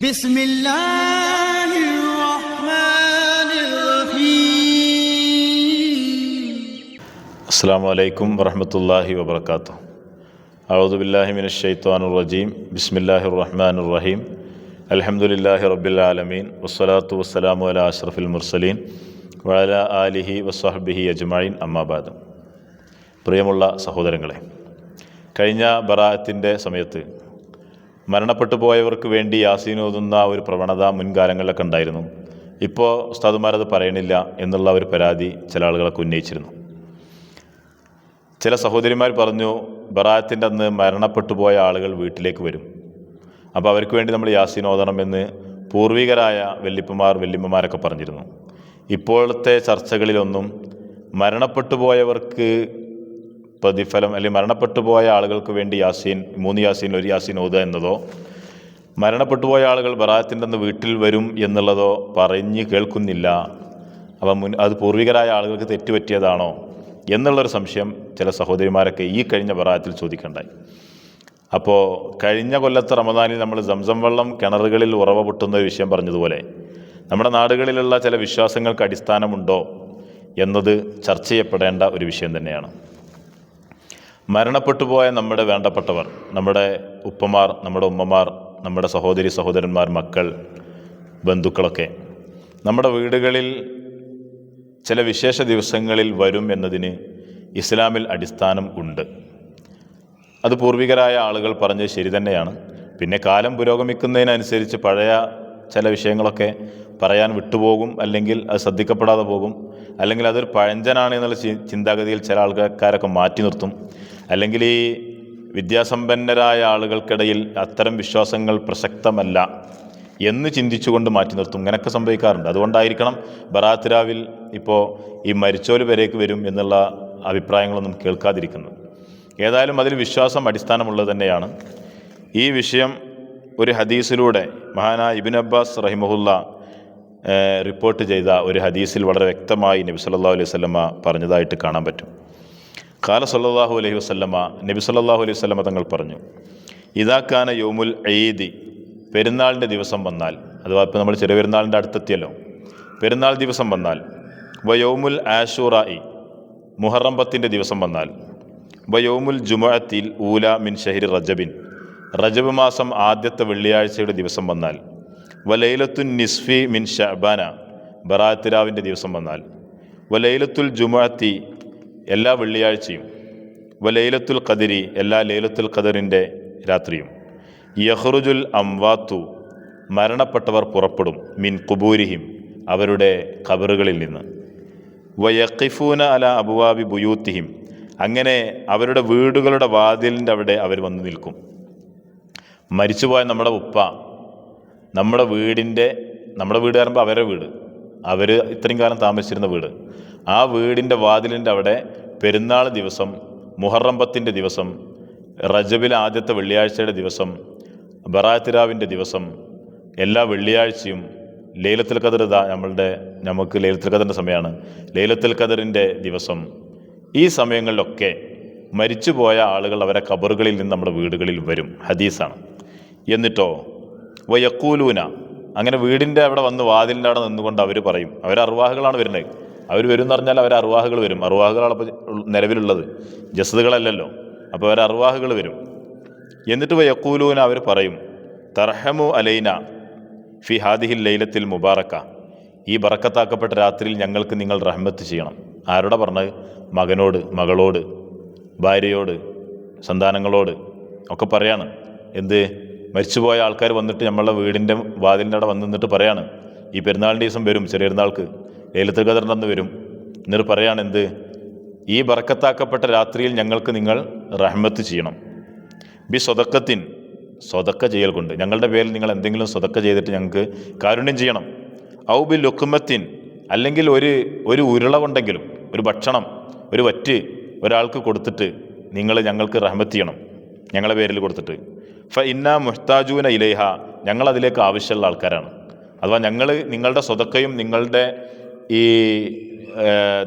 بسم الله الرحمن الرحيم അസ്സാം വലൈക്കും വറഹമത്തല്ലാഹി വബർക്കാത്തു അഊദുബില്ലാഹി മിന ഷെയ്ത്താൻ റജീം ബിസ്മില്ലാഹി റഹ്മാൻ റഹീം അലഹമുല്ലാഹി റബ്ബിൽ ആലമീൻ വസ്സലാത്തു വസ്സലാമു അല അഷ്റഫുൽ മുർസലീൻ വഅല ആലിഹി വസ്വഹബിഹി അജ്മഈൻ അമ്മാബാദ് പ്രിയമുള്ള സഹോദരങ്ങളെ കഴിഞ്ഞ ബറാഅത്തിൻ്റെ സമയത്ത് മരണപ്പെട്ടു പോയവർക്ക് വേണ്ടി യാസീനോതുന്ന ഒരു പ്രവണത മുൻകാലങ്ങളിലൊക്കെ ഉണ്ടായിരുന്നു. ഇപ്പോൾ ഉസ്താദുമാരത് പറയണില്ല എന്നുള്ള ഒരു പരാതി ചില ആളുകളൊക്കെ ഉന്നയിച്ചിരുന്നു. ചില സഹോദരിമാർ പറഞ്ഞു ബറാത്തിന്റെ അന്ന് മരണപ്പെട്ടു പോയ ആളുകൾ വീട്ടിലേക്ക് വരും. അപ്പോൾ അവർക്ക് വേണ്ടി നമ്മൾ യാസീൻ എന്ന് പൂർവികരായ വെല്ലിപ്പമാർ വല്യമ്മമാരൊക്കെ പറഞ്ഞിരുന്നു. ഇപ്പോഴത്തെ ചർച്ചകളിലൊന്നും മരണപ്പെട്ടു പോയവർക്ക് പ്രതിഫലം അല്ലെങ്കിൽ മരണപ്പെട്ടു പോയ ആളുകൾക്ക് വേണ്ടി യാസീൻ മൂന്ന് യാസീൻ ഒരു യാസീൻ ഓതുക എന്നതോ മരണപ്പെട്ടു പോയ ആളുകൾ ബറാത്തിന്റെ വീട്ടിൽ വരും എന്നുള്ളതോ പറഞ്ഞ് കേൾക്കുന്നില്ല. അപ്പം മുൻ അത് പൂർവികരായ ആളുകൾക്ക് തെറ്റുപറ്റിയതാണോ എന്നുള്ളൊരു സംശയം ചില സഹോദരിമാരൊക്കെ ഈ കഴിഞ്ഞ ബറാത്തിൽ ചോദിക്കണ്ടായി. അപ്പോൾ കഴിഞ്ഞ കൊല്ലത്തെ റമദാനിൽ നമ്മൾ സംസം വെള്ളം കിണറുകളിൽ ഉറവ പൊട്ടുന്ന ഒരു വിഷയം പറഞ്ഞതുപോലെ നമ്മുടെ നാടുകളിലുള്ള ചില വിശ്വാസങ്ങൾക്ക് അടിസ്ഥാനമുണ്ടോ എന്നത് ചർച്ച ചെയ്യപ്പെടേണ്ട ഒരു വിഷയം തന്നെയാണ്. മരണപ്പെട്ടു പോയ നമ്മുടെ വേണ്ടപ്പെട്ടവർ നമ്മുടെ ഉപ്പമാർ നമ്മുടെ ഉമ്മമാർ നമ്മുടെ സഹോദരി സഹോദരന്മാർ മക്കൾ ബന്ധുക്കളൊക്കെ നമ്മുടെ വീടുകളിൽ ചില വിശേഷ ദിവസങ്ങളിൽ വരും എന്നതിന് ഇസ്ലാമിൽ അടിസ്ഥാനം ഉണ്ട്. അത് പൂർവികരായ ആളുകൾ പറഞ്ഞത് ശരി തന്നെയാണ്. പിന്നെ കാലം പുരോഗമിക്കുന്നതിനനുസരിച്ച് പഴയ ചില വിഷയങ്ങളൊക്കെ പറയാൻ വിട്ടുപോകും അല്ലെങ്കിൽ അത് ശ്രദ്ധിക്കപ്പെടാതെ പോകും അല്ലെങ്കിൽ അതൊരു പഴഞ്ചനാണ് എന്നുള്ള ചിന്താഗതിയിൽ ചില ആൾക്കാരൊക്കെ മാറ്റി നിർത്തും. അല്ലെങ്കിൽ ഈ വിദ്യാസമ്പന്നരായ ആളുകൾക്കിടയിൽ അത്തരം വിശ്വാസങ്ങൾ പ്രസക്തമല്ല എന്ന് ചിന്തിച്ചുകൊണ്ട് മാറ്റി നിർത്തും. ഇങ്ങനെയൊക്കെ സംഭവിക്കാറുണ്ട്. അതുകൊണ്ടായിരിക്കണം ബറാത്തിരാവിൽ ഇപ്പോൾ ഈ മരിച്ചോൽ വരേക്ക് വരും എന്നുള്ള അഭിപ്രായങ്ങളൊന്നും കേൾക്കാതിരിക്കുന്നത്. ഏതായാലും അതിൽ വിശ്വാസം അടിസ്ഥാനമുള്ളത് തന്നെയാണ്. ഈ വിഷയം ഒരു ഹദീസിലൂടെ മഹാനായ ഇബിൻ അബ്ബാസ് റഹിമഹുല്ല റിപ്പോർട്ട് ചെയ്ത ഒരു ഹദീസിൽ വളരെ വ്യക്തമായി നബി സല്ലല്ലാഹു അലൈഹി വസല്ലമ പറഞ്ഞതായിട്ട് കാണാൻ പറ്റും. കാല സല്ലല്ലാഹു അലൈഹി വസല്ലമ നബി സല്ലല്ലാഹു അലൈഹി വസല്ലമ തങ്ങൾ പറഞ്ഞു ഇതാക്കാന യോമുൽ ഈദി പെരുന്നാളിന്റെ ദിവസം വന്നാൽ അഥവാ ഇപ്പോൾ നമ്മൾ ചെറിയ പെരുന്നാളിന്റെ അടുത്തെത്തിയല്ലോ പെരുന്നാൾ ദിവസം വന്നാൽ വയോമുൽ ആഷുറായി മുഹറം പത്തിന്റെ ദിവസം വന്നാൽ വയോമുൽ ജുമഅത്തിൽ ഊല മിൻ ഷഹിർ റജബിൻ റജബ് മാസം ആദ്യത്തെ വെള്ളിയാഴ്ചയുടെ ദിവസം വന്നാൽ വലൈലത്തുൻ നിസ്ഫി മിൻ ഷബാന ബറാത്തിരാവിന്റെ ദിവസം വന്നാൽ വലൈലത്തുൽ ജുമഅത്തി എല്ലാ വെള്ളിയാഴ്ചയും വ ലൈലത്തുൽ ഖദരി എല്ലാ ലൈലത്തുൽ ഖദറിന്റെ രാത്രിയും. യഹ്റുജുൽ അംവാത്തു മരണപ്പെട്ടവർ പുറപ്പെടും മിൻ കുബൂരിഹിം അവരുടെ ഖബറുകളിൽ നിന്ന്. വ വയക്കിഫൂന അല അബുവാബി ബുയൂത്തിഹിം അങ്ങനെ അവരുടെ വീടുകളുടെ വാതിലിന്റെ അവിടെ അവർ വന്ന് നിൽക്കും. മരിച്ചുപോയ നമ്മുടെ ഉപ്പ നമ്മുടെ വീടിന്റെ നമ്മുടെ വീട് പറയുമ്പോൾ അവരുടെ വീട് അവർ ഇത്രയും കാലം താമസിച്ചിരുന്ന വീട്. ആ വീടിന്റെ വാതിലിന്റെ അവിടെ പെരുന്നാൾ ദിവസം മുഹറമ്പത്തിന്റെ ദിവസം റജബിലെ ആദ്യത്തെ വെള്ളിയാഴ്ചയുടെ ദിവസം ബറാത്തിരാവിന്റെ ദിവസം എല്ലാ വെള്ളിയാഴ്ചയും ലൈലത്തുൽ ഖദർ ഇതാ നമ്മളുടെ നമുക്ക് ലൈലത്തുൽ ഖദറിന്റെ സമയമാണ്. ലൈലത്തുൽ ഖദറിന്റെ ദിവസം. ഈ സമയങ്ങളിലൊക്കെ മരിച്ചുപോയ ആളുകൾ അവരെ കബറുകളിൽ നിന്ന് നമ്മുടെ വീടുകളിൽ വരും. ഹദീസാണ്. എന്നിട്ടോ വയക്കൂലൂന അങ്ങനെ വീടിന്റെ അവിടെ വന്ന് വാതിലിന്റെ അവിടെ നിന്നുകൊണ്ട് അവർ പറയും. അവർ അറുവാഹുകളാണ് വരുന്നത്. അവർ വരും എന്ന് പറഞ്ഞാൽ അവർ അറുവാഹുകൾ വരും. അറുവാഹുകളാണ് അപ്പോൾ നിലവിലുള്ളത്. ജസദുകളല്ലല്ലോ അപ്പോൾ അവർ അറുവാഹുകൾ വരും. എന്നിട്ട് വയക്കൂലൂന അവർ പറയും തർഹമു അലൈന ഫി ഹാദിഹിൽ ലൈലത്തിൽ മുബാറക്ക. ഈ ബറക്കത്താക്കപ്പെട്ട രാത്രിയിൽ ഞങ്ങൾക്ക് നിങ്ങൾ റഹ്മത്ത് ചെയ്യണം. ആരോടെ പറഞ്ഞത്? മകനോട് മകളോട് ഭാര്യയോട് സന്താനങ്ങളോട് ഒക്കെ പറയാണ്. എന്ത്? മരിച്ചുപോയ ആൾക്കാർ വന്നിട്ട് നമ്മളെ വീടിന്റെ വാതിലിന്റെ അവിടെ വന്നിട്ട് പറയാണ്. ഈ പെരുന്നാളിന്റെ ദിവസം വരും ചെറിയ പെരുന്നാൾക്ക്. ലൈലത്തുൽ ഖദറിന്റെ അന്ന് വരും. എന്നിട്ട് പറയാണ് എന്ത്? ഈ ബറക്കത്താക്കപ്പെട്ട രാത്രിയിൽ ഞങ്ങൾക്ക് നിങ്ങൾ റഹ്മത്ത് ചെയ്യണം. ബി സ്വതക്കത്തിൻ സ്വതക്ക ചെയ്യൽ കൊണ്ട്. ഞങ്ങളുടെ പേരിൽ നിങ്ങൾ എന്തെങ്കിലും സ്വതക്ക ചെയ്തിട്ട് ഞങ്ങൾക്ക് കാരുണ്യം ചെയ്യണം. ഔ ബി ലുക്കുമത്തിൻ അല്ലെങ്കിൽ ഒരു ഒരു ഉരുള കൊണ്ടെങ്കിലും ഒരു ഭക്ഷണം ഒരു വറ്റ് ഒരാൾക്ക് കൊടുത്തിട്ട് നിങ്ങൾ ഞങ്ങൾക്ക് റഹ്മത്ത് ചെയ്യണം. ഞങ്ങളുടെ പേരിൽ കൊടുത്തിട്ട്. ഫ ഇന്ന മുഹ്താജൂന ഇലേഹ ഞങ്ങളതിലേക്ക് ആവശ്യമുള്ള ആൾക്കാരാണ്. അഥവാ ഞങ്ങൾ നിങ്ങളുടെ സ്വതക്കയും നിങ്ങളുടെ ഈ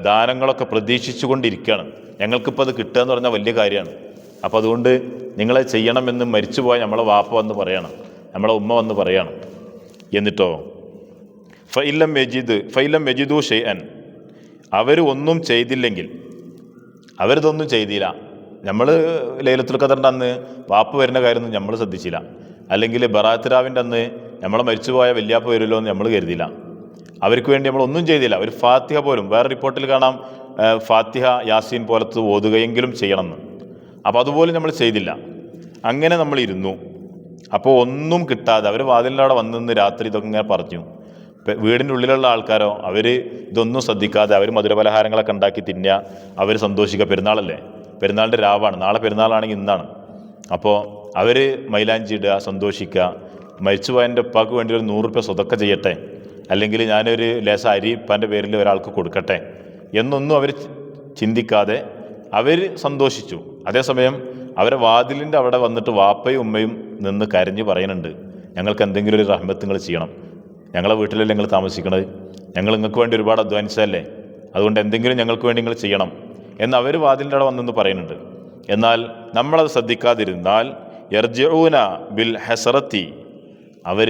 ദാനങ്ങളൊക്കെ പ്രതീക്ഷിച്ചു കൊണ്ടിരിക്കുകയാണ് ഞങ്ങൾക്കിപ്പോൾ അത് കിട്ടുക എന്ന് പറഞ്ഞാൽ വലിയ കാര്യമാണ്. അപ്പോൾ അതുകൊണ്ട് നിങ്ങളെ ചെയ്യണമെന്ന് മരിച്ചുപോയ നമ്മളെ വാപ്പ വന്ന് പറയണം. നമ്മളെ ഉമ്മ വന്ന് പറയണം. എന്നിട്ടോ? ഫൈലം മെജീദ് ഫൈലം മെജിദു ഷെയ്അൻ അവർ ഒന്നും ചെയ്തില്ലെങ്കിൽ അവരിതൊന്നും ചെയ്തില്ല. നമ്മൾ ലൈലത്തുൽ ഖദറിന്റെ അന്ന് വാപ്പ് വരുന്ന കാര്യമൊന്നും നമ്മൾ ശ്രദ്ധിച്ചില്ല. അല്ലെങ്കിൽ ബറാത്തിരാവിന്റെ അന്ന് നമ്മളെ മരിച്ചുപോയ വല്യാപ്പ വരുമല്ലോ എന്ന് നമ്മൾ കരുതിയില്ല. അവർക്ക് വേണ്ടി നമ്മൾ ഒന്നും ചെയ്തില്ല. അവർ ഫാത്തിഹ പോലും വേറെ റിപ്പോർട്ടിൽ കാണാം ഫാത്തിഹ യാസീൻ പോലത്തെ ഓതുകയെങ്കിലും ചെയ്യണമെന്ന്. അപ്പോൾ അതുപോലും നമ്മൾ ചെയ്തില്ല. അങ്ങനെ നമ്മൾ ഇരുന്നു. അപ്പോൾ ഒന്നും കിട്ടാതെ അവർ വാതിലിന്റെ അവിടെ വന്നിന്ന് രാത്രി ഇതൊക്കെ ഇങ്ങനെ പറഞ്ഞു. വീടിന്റെ ഉള്ളിലുള്ള ആൾക്കാരോ അവർ ഇതൊന്നും ശ്രദ്ധിക്കാതെ അവർ മധുരപലഹാരങ്ങളൊക്കെ ഉണ്ടാക്കി തിന്നുക അവർ സന്തോഷിക്കുക. പെരുന്നാളല്ലേ? പെരുന്നാളിന്റെ രാവാണ്. നാളെ പെരുന്നാളാണെങ്കിൽ ഇന്നാണ്. അപ്പോൾ അവർ മൈലാഞ്ചി ഇടുക സന്തോഷിക്കുക. മരിച്ചുപോയന്റെ ഉപ്പാക്ക് വേണ്ടി ഒരു നൂറ് റുപ്യ സ്വതൊക്കെ ചെയ്യട്ടെ. അല്ലെങ്കിൽ ഞാനൊരു ലേശ അരി ഇപ്പാന്റെ പേരിൽ ഒരാൾക്ക് കൊടുക്കട്ടെ എന്നൊന്നും അവർ ചിന്തിക്കാതെ അവർ സന്തോഷിച്ചു. അതേസമയം അവരെ വാതിലിന്റെ അവിടെ വന്നിട്ട് വാപ്പയും ഉമ്മയും നിന്ന് കരഞ്ഞ് പറയുന്നുണ്ട് ഞങ്ങൾക്ക് എന്തെങ്കിലും ഒരു റഹ്മത്ത് നിങ്ങൾ ചെയ്യണം. ഞങ്ങളെ വീട്ടിലല്ലേ നിങ്ങൾ താമസിക്കുന്നത് ഞങ്ങൾ നിങ്ങൾക്ക് വേണ്ടി ഒരുപാട് അധ്വാനിച്ചതല്ലേ? അതുകൊണ്ട് എന്തെങ്കിലും ഞങ്ങൾക്ക് വേണ്ടി നിങ്ങൾ ചെയ്യണം. എന്ന് അവർ വാതിലിന്റെ അവിടെ വന്നെന്ന് പറയുന്നുണ്ട്. എന്നാൽ നമ്മളത് ശ്രദ്ധിക്കാതിരുന്നാൽ എർജൂന ബിൽ ഹെസറത്തി അവർ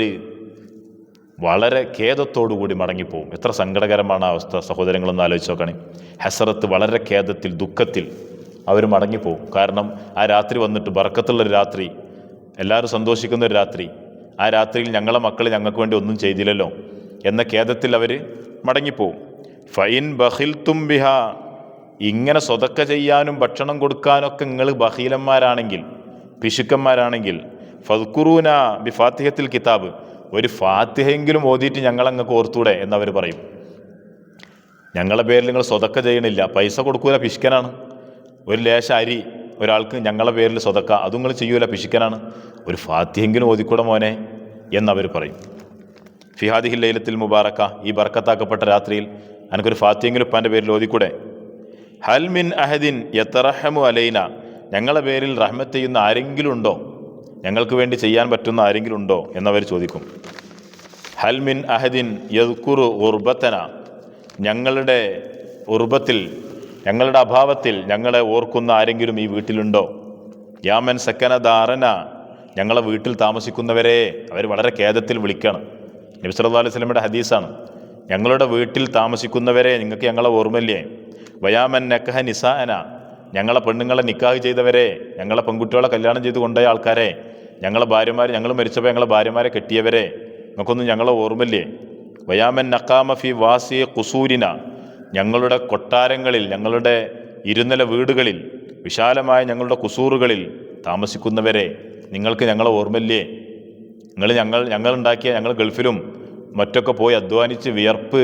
വളരെ ഖേദത്തോടു കൂടി മടങ്ങിപ്പോവും. എത്ര സങ്കടകരമാണ് അവസ്ഥ. സഹോദരങ്ങളൊന്ന് ആലോചിച്ച് നോക്കണേ. ഹസറത്ത് വളരെ ഖേദത്തിൽ ദുഃഖത്തിൽ അവർ മടങ്ങിപ്പോവും. കാരണം ആ രാത്രി വന്നിട്ട് ബർക്കത്തുള്ളൊരു രാത്രി എല്ലാവരും സന്തോഷിക്കുന്ന ഒരു രാത്രി ആ രാത്രിയിൽ ഞങ്ങളെ മക്കൾ ഞങ്ങൾക്ക് വേണ്ടി ഒന്നും ചെയ്തില്ലല്ലോ എന്ന ഖേദത്തിൽ അവർ മടങ്ങിപ്പോവും. ഫൈൻ ബഹിൽ തുംബിഹ ഇങ്ങനെ സ്വതക്ക ചെയ്യാനും ഭക്ഷണം കൊടുക്കാനൊക്കെ നിങ്ങൾ ബഹീലന്മാരാണെങ്കിൽ പിശുക്കന്മാരാണെങ്കിൽ ഫൽക്കുറൂന ബി ഫാത്തിഹത്തിൽ കിതാബ് ഒരു ഫാത്തിഹയെങ്കിലും ഓതിയിട്ട് ഞങ്ങളങ്ങ് ഓർത്തൂടെ എന്നവർ പറയും. ഞങ്ങളെ പേരിൽ നിങ്ങൾ സ്വതക്ക ചെയ്യണില്ല. പൈസ കൊടുക്കൂല പിശുക്കനാണ്. ഒരു ലേശ അരി ഒരാൾക്ക് ഞങ്ങളെ പേരിൽ സ്വതക്ക അതും നിങ്ങൾ ചെയ്യൂല പിശുക്കനാണ്. ഒരു ഫാത്തിഹെങ്കിലും ഓതിക്കൂടെ മോനെ എന്നവർ പറയും. ഫിഹാദിഹിൽ ലൈലത്തിൽ മുബാറക്ക ഈ ബർക്കത്താക്കപ്പെട്ട രാത്രിയിൽ എനിക്കൊരു ഫാത്തിയെങ്കിലും ഉപ്പാന്റെ പേരിൽ ഓതിക്കൂടെ? ഹൽമിൻ അഹദിൻ യത്തറഹമു അലൈന ഞങ്ങളെ പേരിൽ റഹ്മത്ത് ചെയ്യുന്ന ആരെങ്കിലും ഉണ്ടോ? ഞങ്ങൾക്ക് വേണ്ടി ചെയ്യാൻ പറ്റുന്ന ആരെങ്കിലും ഉണ്ടോ എന്നവർ ചോദിക്കും. ഹൽമിൻ അഹദിൻ യദ്കുറു ഉർബത്തന ഞങ്ങളുടെ ഉർബത്തിൽ ഞങ്ങളുടെ അഭാവത്തിൽ ഞങ്ങളെ ഓർക്കുന്ന ആരെങ്കിലും ഈ വീട്ടിലുണ്ടോ? യാമൻ സക്കന ധാരന ഞങ്ങളെ വീട്ടിൽ താമസിക്കുന്നവരെ അവർ വളരെ ഖേദത്തിൽ വിളിക്കണം. നബി സല്ലല്ലാഹു അലൈഹി ഹദീസാണ്. ഞങ്ങളുടെ വീട്ടിൽ താമസിക്കുന്നവരെ നിങ്ങൾക്ക് ഞങ്ങളെ ഓർമ്മയില്ലേ? വയാമൻ നക്കഹ നിസാന ഞങ്ങളെ പെണ്ണുങ്ങളെ നിക്കാഹ് ചെയ്തവരെ ഞങ്ങളെ പെൺകുട്ടികളെ കല്യാണം ചെയ്ത് കൊണ്ടുപോയ ആൾക്കാരെ ഞങ്ങളെ ഭാര്യമാർ ഞങ്ങൾ മരിച്ചപ്പോൾ ഞങ്ങളെ ഭാര്യമാരെ കെട്ടിയവരെ നമുക്കൊന്നും ഞങ്ങളെ ഓർമ്മല്ലേ വയാമൻ നക്കാമ ഫി വാസി കുസൂരിന ഞങ്ങളുടെ കൊട്ടാരങ്ങളിൽ ഞങ്ങളുടെ ഇരുനില വീടുകളിൽ വിശാലമായ ഞങ്ങളുടെ കുസൂറുകളിൽ താമസിക്കുന്നവരെ നിങ്ങൾക്ക് ഞങ്ങളെ ഓർമ്മല്ലേ നിങ്ങൾ ഞങ്ങൾ ഞങ്ങളുണ്ടാക്കിയ ഞങ്ങൾ ഗൾഫിലും മറ്റൊക്കെ പോയി അധ്വാനിച്ച് വിയർപ്പ്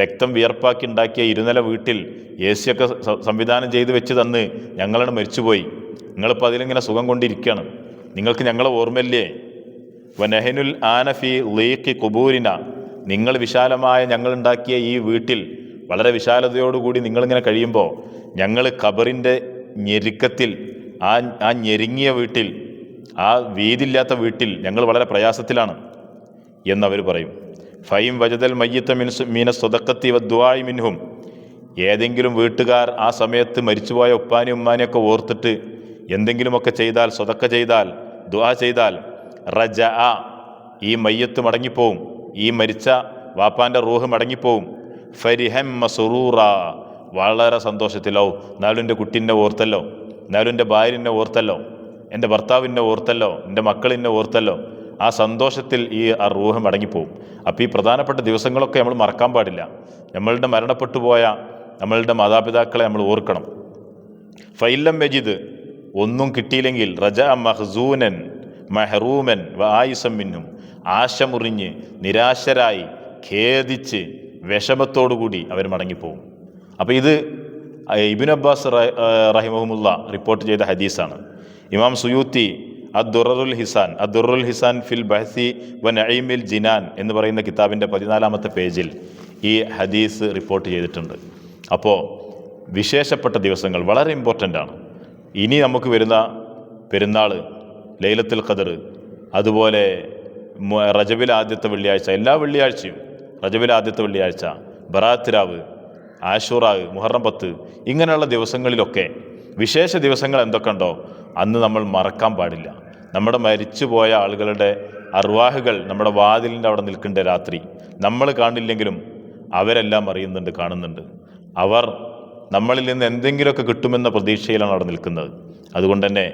രക്തം വിയർപ്പാക്കി ഉണ്ടാക്കിയ ഇരുനില വീട്ടിൽ എ സിയൊക്കെ സംവിധാനം ചെയ്ത് വെച്ച് തന്ന് ഞങ്ങളാണ് മരിച്ചുപോയി. നിങ്ങളിപ്പോൾ അതിലിങ്ങനെ സുഖം കൊണ്ടിരിക്കുകയാണ് നിങ്ങൾക്ക് ഞങ്ങളെ ഓർമ്മയില്ലേ? വനഹനുൽ ആനഫി ലീക്കി കുബൂരിന നിങ്ങൾ വിശാലമായ ഞങ്ങളുണ്ടാക്കിയ ഈ വീട്ടിൽ വളരെ വിശാലതയോടുകൂടി നിങ്ങളിങ്ങനെ കഴിയുമ്പോൾ ഞങ്ങൾ ഖബറിന്റെ ഞെരുക്കത്തിൽ ആ ആ ഞെരുങ്ങിയ വീട്ടിൽ ആ വീതില്ലാത്ത വീട്ടിൽ ഞങ്ങൾ വളരെ പ്രയാസത്തിലാണ് എന്നവർ പറയും. ഫൈം വജദൽ മയ്യത്ത മിൻസ് മീന സ്വതക്കത്തി വദ്വായി മിൻഹും. ഏതെങ്കിലും വീട്ടുകാർ ആ സമയത്ത് മരിച്ചുപോയ ഉപ്പാനും ഉമ്മാനെയൊക്കെ ഓർത്തിട്ട് എന്തെങ്കിലുമൊക്കെ ചെയ്താൽ സ്വതക്ക ചെയ്താൽ ദുആ ചെയ്താൽ റജ ആ ഈ മയ്യത്ത് മടങ്ങിപ്പോവും. ഈ മരിച്ച വാപ്പാന്റെ റൂഹ് മടങ്ങിപ്പോവും. ഫരിഹം മസുറൂറ. വളരെ സന്തോഷത്തിലോ. എന്നാലും എന്റെ കുട്ടീനെ ഓർത്തല്ലോ. എന്നാലും എന്റെ ഭാര്യനെ ഓർത്തല്ലോ. എന്റെ ഭർത്താവിനെ ഓർത്തല്ലോ. എന്റെ മക്കളിനെ ഓർത്തല്ലോ. ആ സന്തോഷത്തിൽ ഈ ആ റൂഹ് മടങ്ങിപ്പോവും. അപ്പോൾ ഈ പ്രധാനപ്പെട്ട ദിവസങ്ങളൊക്കെ നമ്മൾ മറക്കാൻ പാടില്ല. നമ്മളുടെ മരണപ്പെട്ടു പോയ നമ്മളുടെ മാതാപിതാക്കളെ നമ്മൾ ഓർക്കണം. ഫൈലം മജിദ് ഒന്നും കിട്ടിയില്ലെങ്കിൽ റജ മഹ്സൂനൻ മെഹറൂമൻ ആയുസം മിന്നും. ആശ മുറിഞ്ഞ് നിരാശരായി ഖേദിച്ച് വിഷമത്തോടുകൂടി അവർ മടങ്ങിപ്പോവും. അപ്പോൾ ഇത് ഇബിൻ അബ്ബാസ് റഹിമഹമുല്ല റിപ്പോർട്ട് ചെയ്ത ഹദീസാണ്. ഇമാം സുയൂത്തി അദ്ദുറുൽ ഹിസാൻ അദ്ദുറുൽ ഹിസാൻ ഫിൽ ബഹസി വ നഈമിൽ ജിനാൻ എന്ന് പറയുന്ന കിതാബിന്റെ പതിനാലാമത്തെ പേജിൽ ഈ ഹദീസ് റിപ്പോർട്ട് ചെയ്തിട്ടുണ്ട്. അപ്പോൾ വിശേഷപ്പെട്ട ദിവസങ്ങൾ വളരെ ഇമ്പോർട്ടന്റ് ആണ്. ഇനി നമുക്ക് വരുന്ന പെരുന്നാൾ ലൈലത്തുൽ ഖദർ അതുപോലെ റജബിൽ ആദ്യത്തെ വെള്ളിയാഴ്ച എല്ലാ വെള്ളിയാഴ്ചയും റജബിൽ ആദ്യത്തെ വെള്ളിയാഴ്ച ബറാത്തിരാവ് ആഷൂറാവ് മുഹറം പത്ത് ഇങ്ങനെയുള്ള ദിവസങ്ങളിലൊക്കെ വിശേഷ ദിവസങ്ങൾ എന്തൊക്കെ ഉണ്ടോ അന്ന് നമ്മൾ മറക്കാൻ പാടില്ല. നമ്മുടെ മരിച്ചുപോയ ആളുകളുടെ അർവാഹുകൾ നമ്മുടെ വാതിലിന്റെ അവിടെ നിൽക്കേണ്ട രാത്രി. നമ്മൾ കാണില്ലെങ്കിലും അവരെല്ലാം അറിയുന്നുണ്ട് കാണുന്നുണ്ട്. അവർ നമ്മളിൽ നിന്ന് എന്തെങ്കിലുമൊക്കെ കിട്ടുമെന്ന പ്രതീക്ഷയിലാണ് അവിടെ നിൽക്കുന്നത്. അതുകൊണ്ട് തന്നെ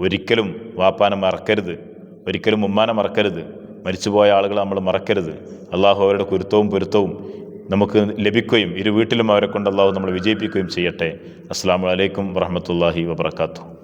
ഒരിക്കലും വാപ്പാനെ മറക്കരുത്. ഒരിക്കലും ഉമ്മാനെ മറക്കരുത്. മരിച്ചുപോയ ആളുകളെ നമ്മൾ മറക്കരുത്. അള്ളാഹു അവരുടെ കുരുത്തവും പൊരുത്തവും നമുക്ക് ലഭിക്കുകയും ഇരു വീട്ടിലും അവരെ കൊണ്ട് അള്ളാഹു നമ്മൾ വിജയിപ്പിക്കുകയും ചെയ്യട്ടെ. അസ്സാം വലൈക്കും വറഹമത്തല്ലാഹി വബർക്കാത്തു